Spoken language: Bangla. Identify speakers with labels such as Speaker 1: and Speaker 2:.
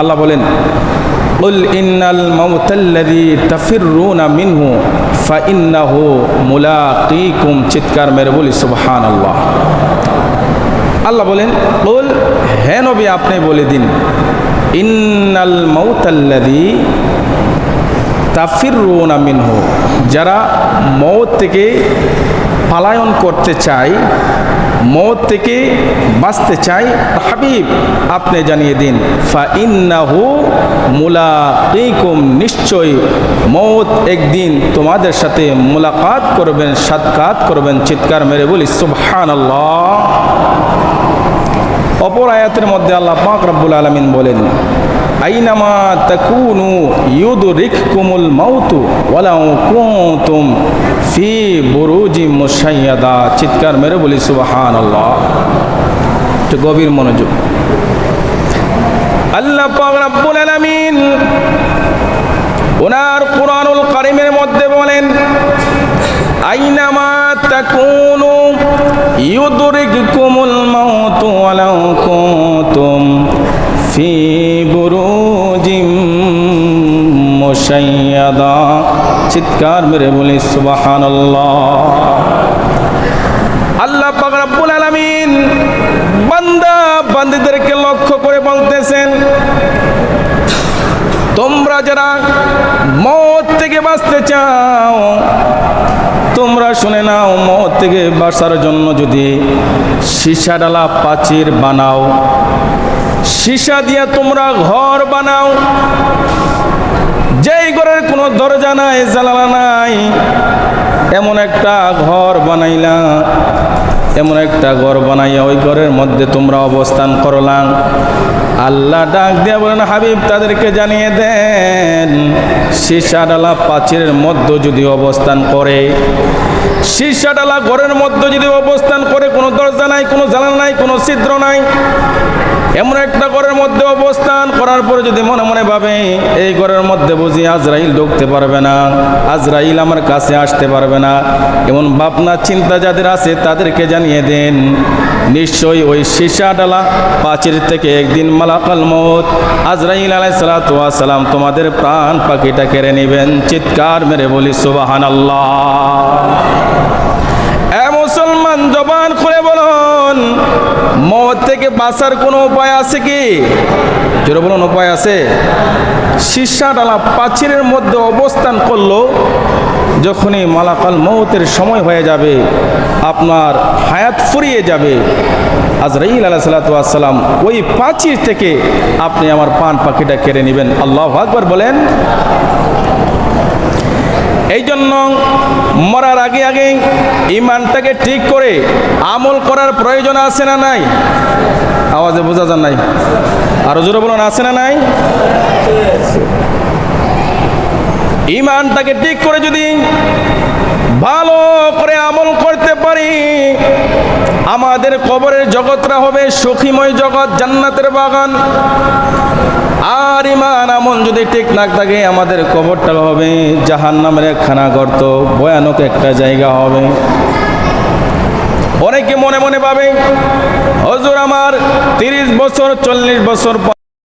Speaker 1: আল্লাহ বলেন قل إن الموت الذي تفرون منه فإنه ملاقيكم চিৎকার মেরে বলি সুবহান আল্লাহ আল্লাহ বলেন বল হে নবী আপনি বলে দিন ইন্নাল মাউতাল্লাযী তাফিরুনা মিনহু যারা মৌত থেকে পালায়ন করতে চায় মৌত থেকে বাঁচতে চাই হাবিব, আপনি জানিয়ে দিন ফা ইন্নাহু মুলাকিকুম নিশ্চয় মত একদিন তোমাদের সাথে মুলাকাত করবেন সাতকাত করবেন, চিৎকার মেরে বলি, সুবহানাল্লাহ। অপর আয়াতের মধ্যে আল্লাহ পাক রব্বুল আলমিন বলেন, আইনামা তাকুনু ইউদরিককুমুল মাউতু ওয়ালাউ কুনতুম ফি বুরুজি মুশাইয়াদা। চিৎকার মেরে বলি, সুবহানাল্লাহ। একটু গভীর মনোযোগ। আল্লাহ পাক রব্বুল আলামিন ওনার কোরআনুল চিৎকার মেরে বলি, সুবহানাল্লাহ। আল্লাহ পাক আলামিন বান্দা বান্দীদেরকে লক্ষ্য করে বলতেছেন, তোমরা যারা মত থেকে বাঁচতে চাও, তোমরা শুনে নাও মত থেকে বাঁচার জন্য যদি সীসা ডালা প্রাচীর বানাও। সীসা দিয়ে তোমরা ঘর বানাও। যেই ঘরের কোনো দরজা নাই, জানালা নাই, এমন একটা ঘর বানাইলা। এমন একটা ঘর বানাইয়া ওই ঘরের মধ্যে তোমরা অবস্থান করলাম। আল্লাহ ডাক দিয়ে বলেন, হাবিব, তাদেরকে জানিয়ে দেন, সে ডালা প্রাচীরের মধ্যে যদি অবস্থান করে সীসা ডালা ঘরের মধ্যে যদি অবস্থান করে, কোনো দরজা নাই, কোনো জানালা নাই, কোনো ছিদ্র নাই, এমন একটা ঘরের মধ্যে অবস্থান করার পরে যদি মনে মনে ভাবে, এই ঘরের মধ্যে বুঝি আজরাইল ঢুকতে পারবে না, আজরাইল আমার কাছে আসতে পারবে না, এমন ভাবনা, চিন্তা যাদের আছে তাদেরকে জানিয়ে দেন। নিশ্চয়ই ওই সীসা পাঁচির থেকে একদিন মালাকাল মত আজরাইল আলাই সালাম তোমাদের প্রাণ পাখিটা কেড়ে নেবেন। চিৎকার মেরে বলি সুবাহান আল্লাহ জবান খুলে বলুন। মত থেকে বাঁচার কোনো উপায় আছে কি? জোরে বলুন, উপায় আছে। সীসা ডালা প্রাচীরের মধ্যে অবস্থান করল। যখনই মালাকাল মৌতের সময় হয়ে যাবে, আপনার হায়াত ফুরিয়ে যাবে। আজ আজরাইল আলাহ সাল্লাম ওই প্রাচীর থেকে আপনি আমার পান পাখিটা কেড়ে নেবেন। আল্লাহ আকবর বলেন এই জন্য মরার আগে আগে ইমানটাকে ঠিক করে আমল করার প্রয়োজন আছে না নাই? আওয়াজে বোঝা যান নাই। আরও জোরে বলুন, আছে না নাই? ইমানটাকে ঠিক করে যদি ভালো করে আমল করতে পারি, আমাদের কবরের জগৎটা হবে সুখীময় জগৎ, জান্নাতের বাগান। আর ইমান আমন যদি ঠিক না থাকে, আমাদের কবরটা হবে জাহান নামের একখানা গর্ত, ভয়ানক একটা জায়গা হবে। অনেকে মনে মনে পাবে হজুর আমার তিরিশ বছর, চল্লিশ বছর পর